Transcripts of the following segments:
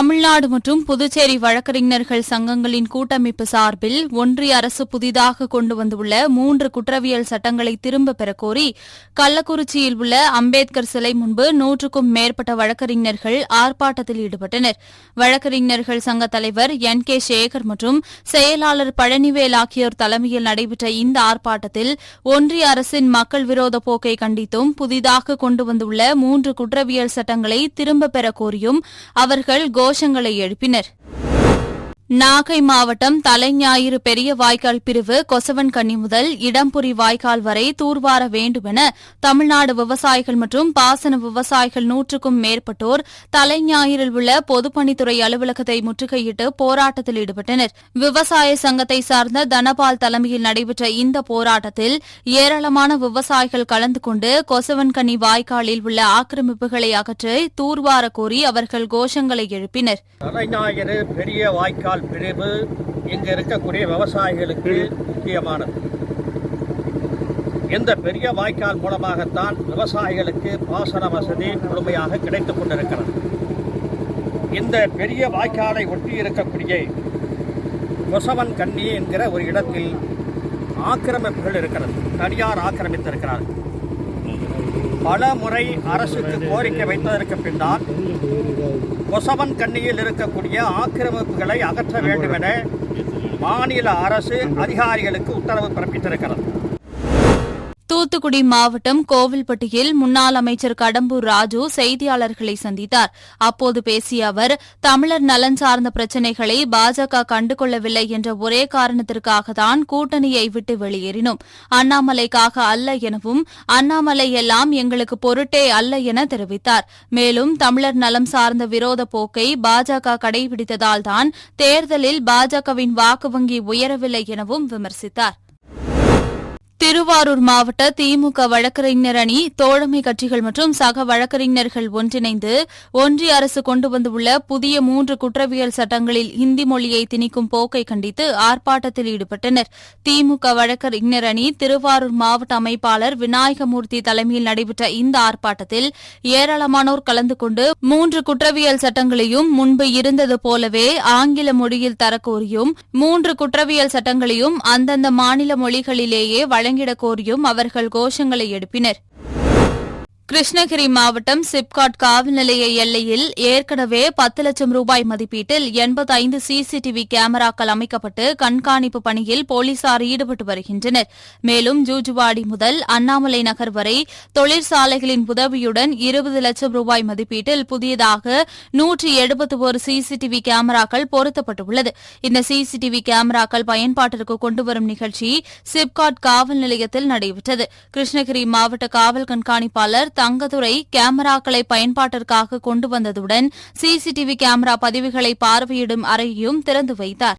தமிழ்நாடு மற்றும் புதுச்சேரி வழக்கறிஞர்கள் சங்கங்களின் கூட்டமைப்பு சார்பில் ஒன்றிய அரசு புதிதாக கொண்டு வந்துள்ள மூன்று குற்றவியல் சட்டங்களை திரும்பப் பெறக் கோரி கள்ளக்குறிச்சியில் உள்ள அம்பேத்கர் சிலை முன்பு நூற்றுக்கும் மேற்பட்ட வழக்கறிஞர்கள் ஆர்ப்பாட்டத்தில் ஈடுபட்டனர். வழக்கறிஞர்கள் சங்க தலைவர் என் கே சேகர் மற்றும் செயலாளர் பழனிவேல் ஆகியோர் தலைமையில் நடைபெற்ற இந்த ஆர்ப்பாட்டத்தில் ஒன்றிய அரசின் மக்கள் விரோத போக்கை கண்டித்தும் புதிதாக கொண்டு வந்துள்ள மூன்று குற்றவியல் சட்டங்களை திரும்பப் பெறக் கோரியும் அவர்கள் கோ கோஷங்களை எழுப்பினர். நாகை மாவட்டம் தலைஞாயிறு பெரிய வாய்க்கால் பிரிவு கொசவன்கண்ணி முதல் இடம்புரி வாய்க்கால் வரை தூர்வார வேண்டுமென தமிழ்நாடு விவசாயிகள் மற்றும் பாசன விவசாயிகள் நூற்றுக்கும் மேற்பட்டோர் தலைஞாயிறில் உள்ள பொதுப்பணித்துறை அலுவலகத்தை முற்றுகையிட்டு போராட்டத்தில் ஈடுபட்டனர். விவசாய சங்கத்தை சார்ந்த தனபால் தலைமையில் நடைபெற்ற இந்த போராட்டத்தில் ஏராளமான விவசாயிகள் கலந்து கொண்டு கொசவன்கண்ணி வாய்க்காலில் உள்ள ஆக்கிரமிப்புகளை அகற்றி தூர்வார கோரி அவர்கள் கோஷங்களை எழுப்பினர். வாய்க்கால் பிரிவு இங்கு இருக்கக்கூடிய விவசாயிகளுக்கு முக்கியமானது. இந்த பெரிய வாய்க்கால் மூலமாகத்தான் விவசாயிகளுக்கு பாசன வசதி முழுமையாக கிடைத்துக் கொண்டிருக்கிறது. இந்த பெரிய வாய்க்காலை ஒட்டி இருக்கக்கூடிய கொசவன் கண்ணி என்கிற ஒரு இடத்தில் ஆக்கிரமிப்புகள் இருக்கிறது. தனியார் ஆக்கிரமித்திருக்கிறார்கள் பல முறை அரசுக்கு கோரிக்கை வைத்ததற்கு பின்னால் கொசவன் கண்ணியில் இருக்கக்கூடிய ஆக்கிரமிப்புகளை அகற்ற வேண்டும் என மாநில அரசு அதிகாரிகளுக்கு உத்தரவு பிறப்பித்திருக்கிறது. தூத்துக்குடி மாவட்டம் கோவில்பட்டியில் முன்னாள் அமைச்சர் கடம்பூர் ராஜு செய்தியாளர்களை சந்தித்தார். அப்போது பேசிய அவர் தமிழர் நலன் சார்ந்த பிரச்சினைகளை பாஜக கண்டுகொள்ளவில்லை என்ற ஒரே காரணத்திற்காகத்தான் கூட்டணியை விட்டு வெளியேறினோம். அண்ணாமலைக்காக அல்ல எனவும் அண்ணாமலை எல்லாம் எங்களுக்கு பொருட்டே அல்ல என தெரிவித்தார். மேலும் தமிழர் நலம் சார்ந்த விரோத போக்கை பாஜக கடைபிடித்ததால்தான் தேர்தலில் பாஜகவின் வாக்கு வங்கி உயரவில்லை எனவும் விமர்சித்தார். திருவாரூர் மாவட்ட திமுக வழக்கறிஞர் அணி தோழமை கட்சிகள் மற்றும் சக வழக்கறிஞர்கள் ஒன்றிணைந்து ஒன்றிய அரசு கொண்டு வந்துள்ள புதிய மூன்று குற்றவியல் சட்டங்களில் இந்தி மொழியை திணிக்கும் போக்கை கண்டித்து ஆர்ப்பாட்டத்தில் ஈடுபட்டனர். திமுக வழக்கறிஞர் அணி திருவாரூர் மாவட்ட அமைப்பாளர் விநாயகமூர்த்தி தலைமையில் நடைபெற்ற இந்த ஆர்ப்பாட்டத்தில் ஏராளமானோர் கலந்து கொண்டு மூன்று குற்றவியல் சட்டங்களையும் முன்பு இருந்தது போலவே ஆங்கில மொழியில் தரக்கோரியும் மூன்று குற்றவியல் சட்டங்களையும் அந்தந்த மாநில மொழிகளிலேயே வழங்கிடக் கோரியும் அவர்கள் கோஷங்களை எழுப்பினர். கிருஷ்ணகிரி மாவட்டம் சிப்காட் காவல் நிலைய எல்லையில் ஏற்கனவே பத்து லட்சம் ரூபாய் மதிப்பீட்டில் எண்பத்தைந்து சிசிடிவி கேமராக்கள் அமைக்கப்பட்டு கண்காணிப்பு பணியில் போலீசார் ஈடுபட்டு வருகின்றனர். மேலும் ஜூஜுவாடி முதல் அண்ணாமலை நகர் வரை தொழிற்சாலைகளின் உதவியுடன் இருபது லட்சம் ரூபாய் மதிப்பீட்டில் புதியதாக நூற்றி எழுபத்தி ஒரு சிசிடிவி கேமராக்கள் பொருத்தப்பட்டுள்ளது. இந்த சிசிடிவி கேமராக்கள் பயன்பாட்டிற்கு கொண்டுவரும் நிகழ்ச்சி சிப்காட் காவல் நிலையத்தில் நடைபெற்றது. கிருஷ்ணகிரி மாவட்ட காவல் கண்காணிப்பாளர் தங்கதுரை கேமராக்களை பயன்பாட்டிற்காக கொண்டு வந்ததுடன் சிசிடிவி கேமரா பதிவுகளை பார்வையிடும் அறையையும் திறந்து வைத்தார்.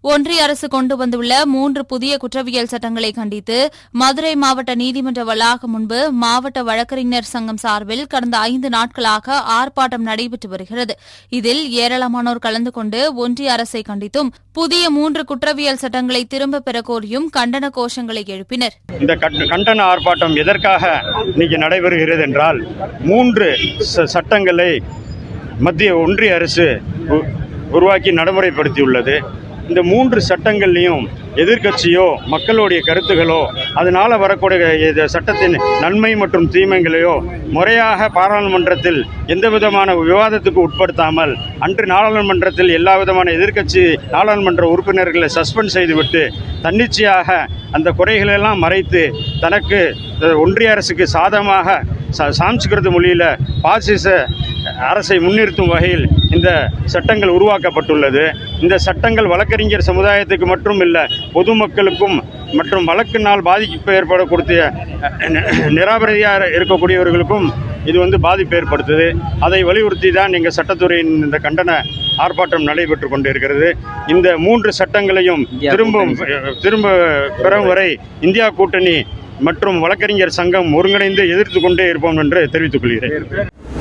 ஒன்றிய அரசு கொண்டு வந்துள்ள மூன்று புதிய குற்றவியல் சட்டங்களை கண்டித்து மதுரை மாவட்ட நீதிமன்ற வளாகம் முன்பு மாவட்ட வழக்கறிஞர் சங்கம் சார்பில் கடந்த ஐந்து நாட்களாக ஆர்ப்பாட்டம் நடைபெற்று வருகிறது. இதில் ஏராளமானோர் கலந்து கொண்டு ஒன்றிய அரசை கண்டித்தும் புதிய மூன்று குற்றவியல் சட்டங்களை திரும்பப் பெற கோரியும் கண்டன கோஷங்களை எழுப்பினர். இந்த கண்டன ஆர்ப்பாட்டம் எதற்காக இன்னைக்கு நடைபெறுகிறது என்றால் மூன்று சட்டங்களை மத்திய ஒன்றிய அரசு உருவாக்கி நடைமுறைப்படுத்தியுள்ளது. இந்த மூன்று சட்டங்கள்லையும் எதிர்க்கட்சியோ மக்களுடைய கருத்துகளோ அதனால் வரக்கூடிய இது சட்டத்தின் நன்மை மற்றும் தீமைகளையோ முறையாக பாராளுமன்றத்தில் எந்த விதமான விவாதத்துக்கு உட்படுத்தாமல் அன்று நாடாளுமன்றத்தில் எல்லா விதமான எதிர்க்கட்சி நாடாளுமன்ற உறுப்பினர்களை சஸ்பெண்ட் செய்துவிட்டு தன்னிச்சையாக அந்த குறைகளெல்லாம் மறைத்து தனக்கு ஒன்றிய அரசுக்கு சாதமாக சாம்ஸ்கிருத மொழியில் பாசிச அரசை முன்னிறுத்தும் வகையில் இந்த சட்டங்கள் உருவாக்கப்பட்டுள்ளது. இந்த சட்டங்கள் வழக்கறிஞர் சமுதாயத்துக்கு மட்டும் இல்லை பொதுமக்களுக்கும் மற்றும் வழக்கினால் பாதிப்பு ஏற்படக்கூடிய அஹ், நிராபராதியாக இருக்கக்கூடியவர்களுக்கும் இது வந்து பாதிப்பு ஏற்படுத்துது. அதை வலியுறுத்தி தான் எங்கள் சட்டத்துறையின் இந்த கண்டன ஆர்ப்பாட்டம் நடைபெற்று கொண்டிருக்கிறது. இந்த மூன்று சட்டங்களையும் திரும்ப திரும்ப பெறும் வரை இந்தியா கூட்டணி மற்றும் வழக்கறிஞர் சங்கம் ஒருங்கிணைந்து எதிர்த்து கொண்டே இருப்போம் என்று தெரிவித்துக் கொள்கிறேன்.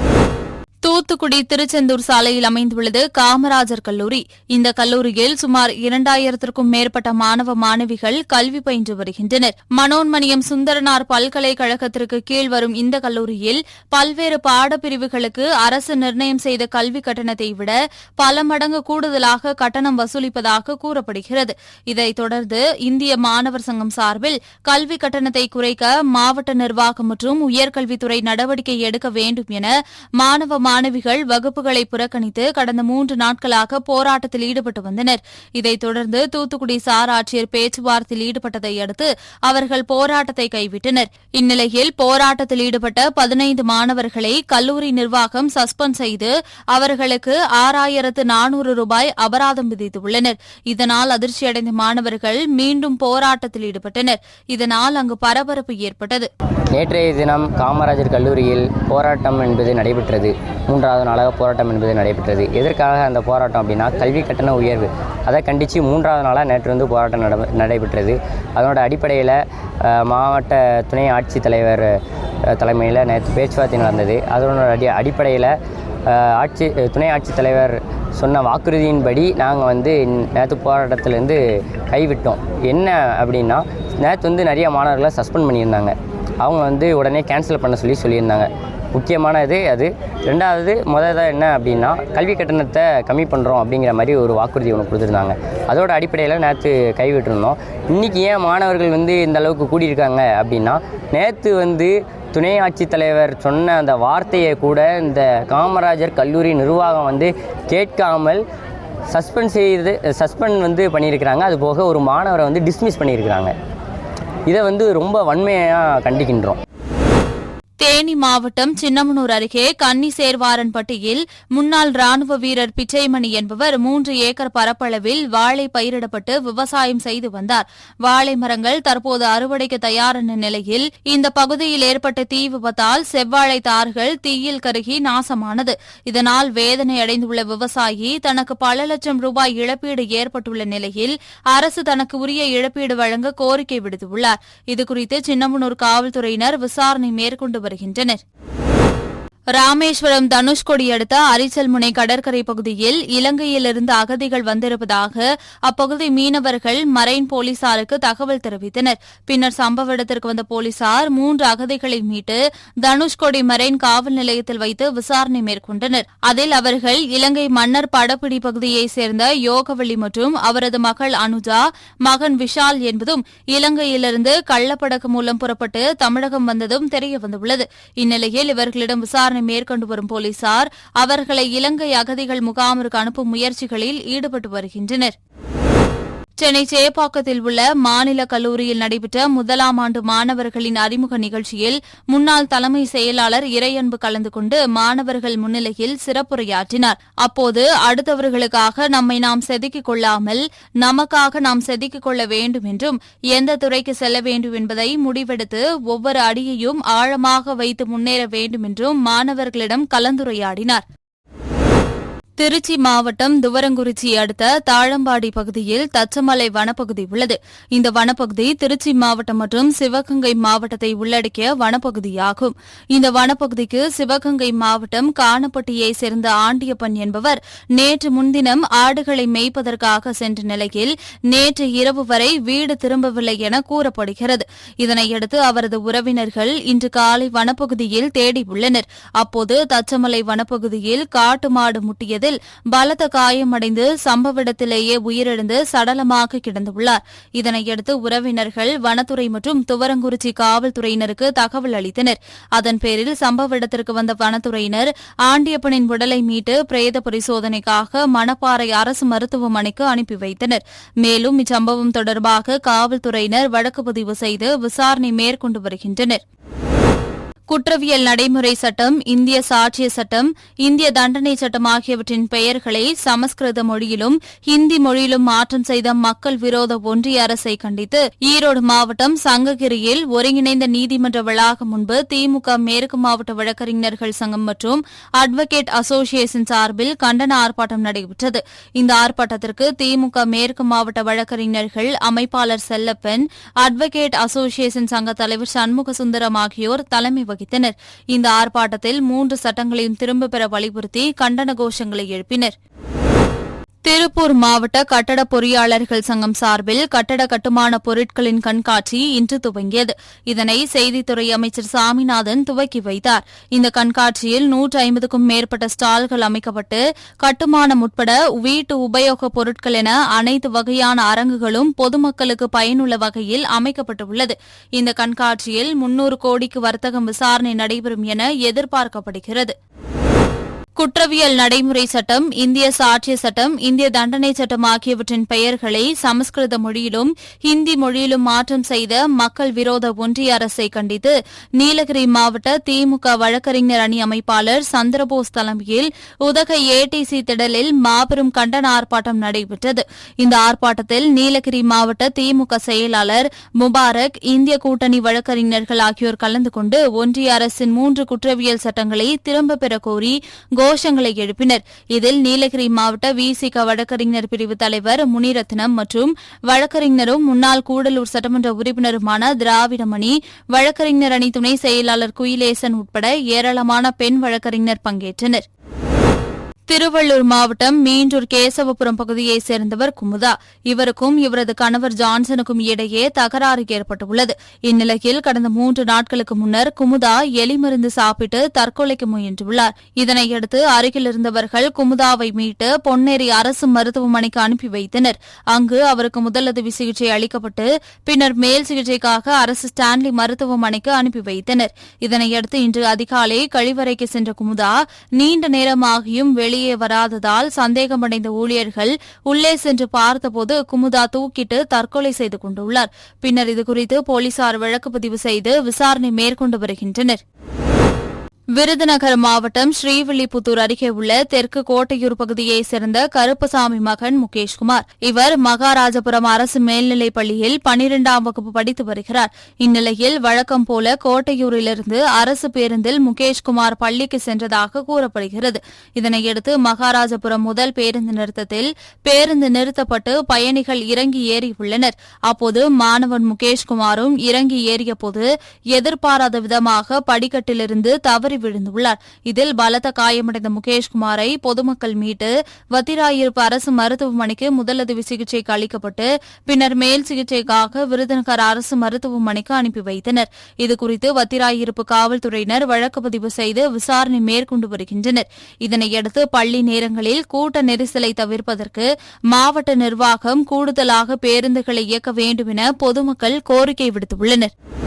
தூத்துக்குடி திருச்செந்தூர் சாலையில் அமைந்துள்ளது காமராஜர் கல்லூரி. இந்த கல்லூரியில் சுமார் இரண்டாயிரத்திற்கும் மேற்பட்ட மாணவ மாணவிகள் கல்வி பயின்று வருகின்றனர். மனோன்மணியம் சுந்தரனார் பல்கலைக்கழகத்திற்கு கீழ் வரும் இந்த கல்லூரியில் பல்வேறு பாடப்பிரிவுகளுக்கு அரசு நிர்ணயம் செய்த கல்வி கட்டணத்தை விட பல மடங்கு கூடுதலாக கட்டணம் வசூலிப்பதாக கூறப்படுகிறது. இதைத் தொடர்ந்து இந்திய மாணவர் சங்கம் சார்பில் கல்வி கட்டணத்தை குறைக்க மாவட்ட நிர்வாகம் மற்றும் உயர்கல்வித்துறை நடவடிக்கை எடுக்க வேண்டும் என மாணவ மாணவிகள் வகுப்புகளை புறக்கணித்து கடந்த மூன்று நாட்களாக போராட்டத்தில் ஈடுபட்டு வந்தனர். இதைத் தொடர்ந்து தூத்துக்குடி சார் ஆட்சியர் பேச்சுவார்த்தையில் ஈடுபட்டதை அடுத்து அவர்கள் போராட்டத்தை கைவிட்டனர். இந்நிலையில் போராட்டத்தில் ஈடுபட்ட பதினைந்து மாணவர்களை கல்லூரி நிர்வாகம் சஸ்பெண்ட் செய்து அவர்களுக்கு ஆறாயிரத்து நானூறு ரூபாய் அபராதம் விதித்துள்ளனர். இதனால் அதிர்ச்சியடைந்த மாணவர்கள் மீண்டும் போராட்டத்தில் ஈடுபட்டனர். இதனால் அங்கு பரபரப்பு ஏற்பட்டது. நேற்றைய தினம் காமராஜர் கல்லூரியில் போராட்டம் என்பது நடைபெற்றது. மூன்றாவது நாளாக போராட்டம் என்பது நடைபெற்றது. எதற்காக அந்த போராட்டம் அப்படின்னா கல்வி கட்டண உயர்வு. அதை கண்டித்து மூன்றாவது நாளாக நேற்று வந்து போராட்டம் நட நடைபெற்றது. அதனோட அடிப்படையில் மாவட்ட துணை ஆட்சித்தலைவர் தலைமையில் நேற்று பேச்சுவார்த்தை நடந்தது. அதனோட அடி அடிப்படையில் ஆட்சி துணை ஆட்சித்தலைவர் சொன்ன வாக்குறுதியின்படி நாங்கள் வந்து நேற்று போராட்டத்திலேருந்து கைவிட்டோம். என்ன அப்படின்னா நேற்று வந்து நிறைய மாணவர்களை சஸ்பெண்ட் பண்ணியிருந்தாங்க. அவங்க வந்து உடனே கேன்சல் பண்ண சொல்லி சொல்லியிருந்தாங்க. முக்கியமானது அது. ரெண்டாவது முதல்ல என்ன அப்படின்னா கல்வி கட்டணத்தை கம்மி பண்ணுறோம் அப்படிங்கிற மாதிரி ஒரு வாக்குறுதி ஒன்று கொடுத்துருந்தாங்க. அதோட அடிப்படையில் நேற்று கைவிட்டிருந்தோம். இன்றைக்கி ஏன் மாணவர்கள் வந்து இந்த அளவுக்கு கூடியிருக்காங்க அப்படின்னா நேற்று வந்து துணை ஆட்சித்தலைவர் சொன்ன அந்த வார்த்தையை கூட இந்த காமராஜர் கல்லூரி நிர்வாகம் வந்து கேட்காமல் சஸ்பெண்ட் செய்து சஸ்பெண்ட் வந்து பண்ணியிருக்கிறாங்க. அது போக ஒரு மாணவரை வந்து டிஸ்மிஸ் பண்ணியிருக்கிறாங்க. இதை வந்து ரொம்ப வன்மையாக கண்டிக்கின்றோம். தேனி மாவட்டம் சின்னமனூர் அருகே கன்னி சேர்வாரன்பட்டியில் முன்னாள் ராணுவ வீரர் பிச்சைமணி என்பவர் மூன்று ஏக்கர் பரப்பளவில் வாழை பயிரிடப்பட்டு விவசாயம் செய்து வந்தார். வாழை மரங்கள் தற்போது அறுவடைக்கு தயாரான நிலையில் இந்த பகுதியில் ஏற்பட்ட தீ விபத்தால் செவ்வாழை தார்கள் தீயில் கருகி நாசமானது. இதனால் வேதனை அடைந்துள்ள விவசாயி தனக்கு பல லட்சம் ரூபாய் இழப்பீடு ஏற்பட்டுள்ள நிலையில் அரசு தனக்கு உரிய இழப்பீடு வழங்க கோரிக்கை விடுத்துள்ளார். இதுகுறித்து சின்னமனூர் காவல்துறையினர் விசாரணை மேற்கொண்டு வருகின்றனர். ராமேஸ்வரம் தனுஷ்கொடி அடுத்த அரிச்சல்முனை கடற்கரை பகுதியில் இலங்கையிலிருந்து அகதிகள் வந்திருப்பதாக அப்பகுதி மீனவர்கள் மரைன் போலீசாருக்கு தகவல் தெரிவித்தனர். பின்னர் சம்பவ இடத்திற்கு வந்த போலீசார் மூன்று அகதிகளை மீட்டு தனுஷ்கொடி மரைன் காவல் நிலையத்தில் வைத்து விசாரணை மேற்கொண்டனர். அதில் அவர்கள் இலங்கை மன்னர் படப்பிடி பகுதியைச் சேர்ந்த யோகவள்ளி மற்றும் அவரது மகள் அனுஜா மகன் விஷால் என்பதும் இலங்கையிலிருந்து கள்ளப்படகு மூலம் புறப்பட்டு தமிழகம் வந்ததும் தெரியவந்துள்ளது இந்நிலையில் இவர்களிடம் விசாரணை மேற்கொண்டு வரும் போலீசார் அவர்களை இலங்கை அகதிகள் முகாமிற்கு அனுப்பும் முயற்சிகளில் ஈடுபட்டு வருகின்றனர். சென்னை சேப்பாக்கத்தில் உள்ள மாநில கல்லூரியில் நடைபெற்ற முதலாம் ஆண்டு மாணவர்களின் அறிமுக நிகழ்ச்சியில் முன்னாள் தலைமை செயலாளர் இறையன்பு கலந்து கொண்டு மாணவர்கள் முன்னிலையில் சிறப்புரையாற்றினார். அப்போது அடுத்தவர்களுக்காக நம்மை நாம் செதுக்கிக் கொள்ளாமல் நமக்காக நாம் செதுக்கிக் கொள்ள வேண்டும் என்றும் எந்த துறைக்கு செல்ல வேண்டும் என்பதை முடிவெடுத்து ஒவ்வொரு அடியையும் ஆழமாக வைத்து முன்னேற வேண்டும் என்றும் மாணவர்களிடம் கலந்துரையாடினார். திருச்சி மாவட்டம் துவரங்குறிச்சி அடுத்த தாழம்பாடி பகுதியில் தச்சமலை வனப்பகுதி உள்ளது. இந்த வனப்பகுதி திருச்சி மாவட்டம் மற்றும் சிவகங்கை மாவட்டத்தை உள்ளடக்கிய வனப்பகுதியாகும். இந்த வனப்பகுதிக்கு சிவகங்கை மாவட்டம் காணப்பட்டியை சேர்ந்த ஆண்டியப்பன் என்பவர் நேற்று முன்தினம் ஆடுகளை மேய்ப்பதற்காக சென்ற நிலையில் நேற்று இரவு வரை வீடு திரும்பவில்லை என கூறப்படுகிறது. இதனையடுத்து அவரது உறவினர்கள் இன்று காலை வனப்பகுதியில் தேடியுள்ளனர் அப்போது தச்சமலை வனப்பகுதியில் காட்டு மாடு முட்டியது முட்டியதில் பலத்த காயமடைந்து சம்பவ இடத்திலேயே உயிரிழந்து சடலமாக கிடந்துள்ளார். இதனையடுத்து உறவினர்கள் வனத்துறை மற்றும் துவரங்குறிச்சி காவல்துறையினருக்கு தகவல் அளித்தனர். அதன் பேரில் சம்பவ இடத்திற்கு வந்த வனத்துறையினர் ஆண்டியப்பனின் உடலை மீட்டு பிரேத பரிசோதனைக்காக மணப்பாறை அரசு மருத்துவமனைக்கு அனுப்பி வைத்தனர். மேலும் இச்சம்பவம் தொடர்பாக காவல்துறையினர் வழக்கு பதிவு செய்து விசாரணை மேற்கொண்டு வருகின்றனர். குற்றவியல் நடைமுறை சட்டம் இந்திய சாட்சிய சட்டம் இந்திய தண்டனை சட்டம் ஆகியவற்றின் பெயர்களை சமஸ்கிருத மொழியிலும் ஹிந்தி மொழியிலும் மாற்றம் செய்த மக்கள் விரோத ஒன்றிய அரசை கண்டித்து ஈரோடு மாவட்டம் சங்ககிரியில் ஒருங்கிணைந்த நீதிமன்ற வளாகம் முன்பு திமுக மேற்கு மாவட்ட வழக்கறிஞர்கள் சங்கம் மற்றும் அட்வொகேட் அசோசியேஷன் சார்பில் கண்டன ஆர்ப்பாட்டம் நடைபெற்றது. இந்த ஆர்ப்பாட்டத்திற்கு திமுக மேற்கு மாவட்ட வழக்கறிஞர்கள் அமைப்பாளர் செல்லப்பன் அட்வொகேட் அசோசியேஷன் சங்க தலைவர் சண்முக சுந்தரம் ஆகியோர் தலைமை வகித்தனர் இந்த ஆர்ப்பாட்டத்தில் மூன்று சட்டங்களையும் திரும்பப் பெற வலியுறுத்தி கண்டன கோஷங்களை எழுப்பினர். திருப்பூர் மாவட்ட கட்டட பொறியாளர்கள் சங்கம் சார்பில் கட்டட கட்டுமான பொருட்களின் கண்காட்சி இன்று துவங்கியது. இதனை செய்தித்துறை அமைச்சர் சாமிநாதன் துவக்கி வைத்தார். இந்த கண்காட்சியில் நூற்று ஐம்பதுக்கும் மேற்பட்ட ஸ்டால்கள் அமைக்கப்பட்டு கட்டுமானம் உட்பட வீட்டு உபயோகப் பொருட்கள் என அனைத்து வகையான அரங்குகளும் பொதுமக்களுக்கு பயனுள்ள வகையில் அமைக்கப்பட்டுள்ளது. இந்த கண்காட்சியில் முன்னூறு கோடிக்கு வர்த்தகம் விசாரணை நடைபெறும் என எதிர்பார்க்கப்படுகிறது. குற்றவியல் நடைமுறை சட்டம் இந்திய சாட்சிய சட்டம் இந்திய தண்டனை சட்டம் ஆகியவற்றின் பெயர்களை சமஸ்கிருத மொழியிலும் ஹிந்தி மொழியிலும் மாற்றம் செய்த மக்கள் விரோத ஒன்றிய அரசை கண்டித்து நீலகிரி மாவட்ட திமுக வழக்கறிஞர் அணி அமைப்பாளர் சந்திரபோஸ் தலைமையில் உதகை ஏடிசி திடலில் மாபெரும் கண்டன ஆர்ப்பாட்டம் நடைபெற்றது. இந்த ஆர்ப்பாட்டத்தில் நீலகிரி மாவட்ட திமுக செயலாளர் முபாரக் இந்திய கூட்டணி வழக்கறிஞர்கள் ஆகியோர் கலந்து கொண்டு ஒன்றிய அரசின் மூன்று குற்றவியல் சட்டங்களை திரும்பப் பெற கோரி கோஷங்களை எழுப்பினர். இதில் நீலகிரி மாவட்ட விசிக வழக்கறிஞர் பிரிவு தலைவர் முனிரத்னம் மற்றும் வழக்கறிஞரும் முன்னாள் கூடலூர் சட்டமன்ற உறுப்பினருமான திராவிடமணி வழக்கறிஞர் அணி துணை செயலாளர் குயிலேசன் உட்பட ஏராளமான பெண் வழக்கறிஞர் பங்கேற்றனர். திருவள்ளூர் மாவட்டம் மீண்டூர் கேசவபுரம் பகுதியைச் சேர்ந்தவர் குமுதா. இவருக்கும் இவரது கணவர் ஜான்சனுக்கும் இடையே தகராறு ஏற்பட்டுள்ளது. இந்நிலையில் கடந்த மூன்று நாட்களுக்கு முன்னர் குமுதா எலி மருந்து சாப்பிட்டு தற்கொலைக்கு முயன்றுள்ளார். இதனையடுத்து அருகில் இருந்தவர்கள் குமுதாவை மீட்டு பொன்னேரி அரசு மருத்துவமனைக்கு அனுப்பி வைத்தனர். அங்கு அவருக்கு முதலுதவி சிகிச்சை அளிக்கப்பட்டு பின்னர் மேல் சிகிச்சைக்காக அரசு ஸ்டான்லி மருத்துவமனைக்கு அனுப்பி வைத்தனர். இதனையடுத்து இன்று அதிகாலை கழிவறைக்கு சென்ற குமுதா நீண்ட நேரமாகியும் வெளி வெளியே வராததால் சந்தேகமடைந்த ஊழியர்கள் உள்ளே சென்று பார்த்தபோது குமுதா தூக்கிட்டு தற்கொலை செய்து கொண்டுள்ளார். பின்னர் இதுகுறித்து போலீசார் வழக்கு பதிவு செய்து விசாரணை மேற்கொண்டு வருகின்றனர். விருதுநகர் மாவட்டம் ஸ்ரீவில்லிபுத்தூர் அருகே உள்ள தெற்கு கோட்டையூர் பகுதியைச் சேர்ந்த கருப்பசாமி மகன் முகேஷ்குமார். இவர் மகாராஜபுரம் அரசு மேல்நிலைப் பள்ளியில் பனிரெண்டாம் வகுப்பு படித்து வருகிறார். இந்நிலையில் வழக்கம் போல கோட்டையூரிலிருந்து அரசு பேருந்தில் முகேஷ்குமார் பள்ளிக்கு சென்றதாக கூறப்படுகிறது. இதனையடுத்து மகாராஜபுரம் முதல் பேருந்து நிறுத்தத்தில் பேருந்து நிறுத்தப்பட்டு பயணிகள் இறங்கி ஏறியுள்ளனர் அப்போது மாணவன் முகேஷ்குமாரும் இறங்கி ஏறியபோது எதிர்பாராத விதமாக படிக்கட்டிலிருந்து தவறி விழுந்துள்ளார். இதில் பலத்த காயமடைந்த முகேஷ்குமாரை பொதுமக்கள் மீட்டு வத்திராயிருப்பு அரசு மருத்துவமனைக்கு முதலுதவி சிகிச்சைக்கு அளிக்கப்பட்டு பின்னர் மேல் சிகிச்சைக்காக விருதுநகர் அரசு மருத்துவமனைக்கு அனுப்பி வைத்தனர். இதுகுறித்து வத்திராயிருப்பு காவல்துறையினர் வழக்கு பதிவு செய்து விசாரணை மேற்கொண்டு வருகின்றனர். இதனையடுத்து பள்ளி நேரங்களில் கூட்ட நெரிசலை தவிர்ப்பதற்கு மாவட்ட நிர்வாகம் கூடுதலாக பேருந்துகளை இயக்க வேண்டும் என பொதுமக்கள் கோரிக்கை விடுத்துள்ளனா்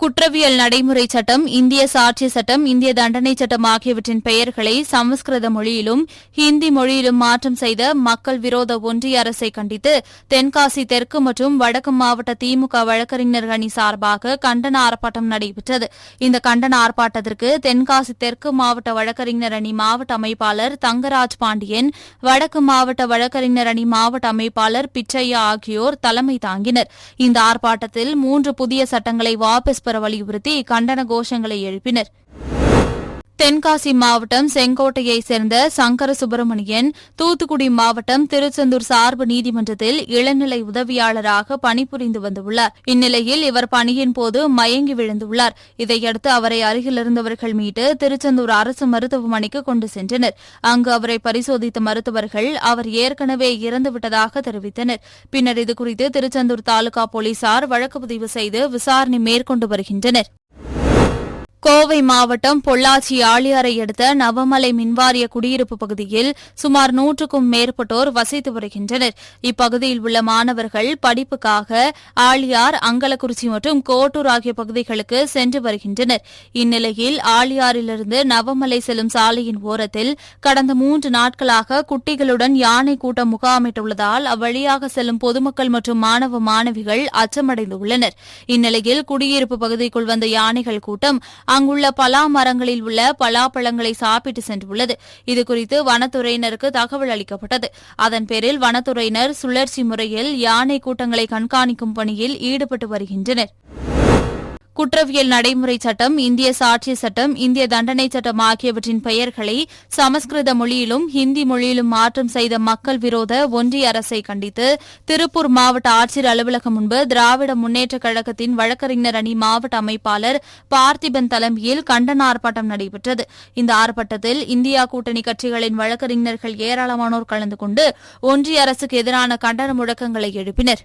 குற்றவியல் நடைமுறை சட்டம் இந்திய சாட்சிய சட்டம் இந்திய தண்டனை சட்டம் ஆகியவற்றின் பெயர்களை சமஸ்கிருத மொழியிலும் ஹிந்தி மொழியிலும் மாற்றம் செய்த மக்கள் விரோத ஒன்றிய அரசை கண்டித்து தென்காசி தெற்கு மற்றும் வடக்கு மாவட்ட திமுக வழக்கறிஞர் அணி சார்பாக கண்டன ஆர்ப்பாட்டம் நடைபெற்றது. இந்த கண்டன ஆர்ப்பாட்டத்திற்கு தென்காசி தெற்கு மாவட்ட வழக்கறிஞர் அணி மாவட்ட அமைப்பாளர் தங்கராஜ் பாண்டியன் வடக்கு மாவட்ட வழக்கறிஞர் அணி மாவட்ட அமைப்பாளர் பிச்சையா ஆகியோர் தலைமை தாங்கினர். இந்த ஆர்ப்பாட்டத்தில் மூன்று புதிய சட்டங்களை வாபஸ் பெற வலியுறுத்தி கண்டன கோஷங்களை எழுப்பினர். தென்காசி மாவட்டம் செங்கோட்டையைச் சேர்ந்த சங்கர சுப்பிரமணியன் தூத்துக்குடி மாவட்டம் திருச்செந்தூர் சார்பு நீதிமன்றத்தில் இளநிலை உதவியாளராக பணிபுரிந்து வந்துள்ளார். இந்நிலையில் இவர் பணியின் போது மயங்கி விழுந்துள்ளார். இதையடுத்து அவரை அருகிலிருந்தவர்கள் மீட்டு திருச்செந்தூர் அரசு மருத்துவமனைக்கு கொண்டு சென்றனர். அங்கு அவரை பரிசோதித்த மருத்துவர்கள் அவர் ஏற்கனவே இறந்துவிட்டதாக தெரிவித்தனர். பின்னர் இதுகுறித்து திருச்செந்தூர் தாலுகா போலீசார் வழக்கு பதிவு செய்து விசாரணை மேற்கொண்டு வருகின்றனர். கோவை மாவட்டம் பொள்ளாச்சி ஆளியாரை அடுத்த நவமலை மின்வாரிய குடியிருப்பு பகுதியில் சுமார் நூற்றுக்கும் மேற்பட்டோர் வசித்து வருகின்றனர். இப்பகுதியில் உள்ள மாணவர்கள் படிப்புக்காக ஆளியார் அங்கலக்குறிச்சி மற்றும் கோட்டூர் ஆகிய பகுதிகளுக்கு சென்று வருகின்றனர். இந்நிலையில் ஆளியாரிலிருந்து நவமலை செல்லும் சாலையின் ஓரத்தில் கடந்த மூன்று நாட்களாக குட்டிகளுடன் யானை கூட்டம் முகாமிட்டுள்ளதால் அவ்வழியாக செல்லும் பொதுமக்கள் மற்றும் மாணவ மாணவிகள் அச்சமடைந்துள்ளனர். இந்நிலையில் குடியிருப்பு பகுதிக்குள் வந்த யானைகள் கூட்டம் அங்குள்ள பலா மரங்களில் உள்ள பலாப்பழங்களை சாப்பிட்டு சென்றுள்ளது. இதுகுறித்து வனத்துறையினருக்கு தகவல் அளிக்கப்பட்டது. அதன் பேரில் வனத்துறையினர் சுழற்சி முறையில் யானை கூட்டங்களை கண்காணிக்கும் பணியில் ஈடுபட்டு வருகின்றனர். குற்றவியல் நடைமுறை சட்டம் இந்திய சாட்சிய சட்டம் இந்திய தண்டனை சட்டம் ஆகியவற்றின் பெயர்களை சமஸ்கிருத மொழியிலும் ஹிந்தி மொழியிலும் மாற்றம் செய்த மக்கள் விரோத ஒன்றிய அரசை கண்டித்து திருப்பூர் மாவட்ட ஆட்சியர் அலுவலகம் முன்பு திராவிட முன்னேற்றக் கழகத்தின் வழக்கறிஞர் அணி மாவட்ட அமைப்பாளர் பார்த்திபன் தலைமையில் கண்டன ஆர்ப்பாட்டம் நடைபெற்றது. இந்த ஆர்ப்பாட்டத்தில் இந்தியா கூட்டணி கட்சிகளின் வழக்கறிஞர்கள் ஏராளமானோர் கலந்து கொண்டு ஒன்றிய அரசுக்கு எதிரான கண்டன முழக்கங்களை எழுப்பினர்.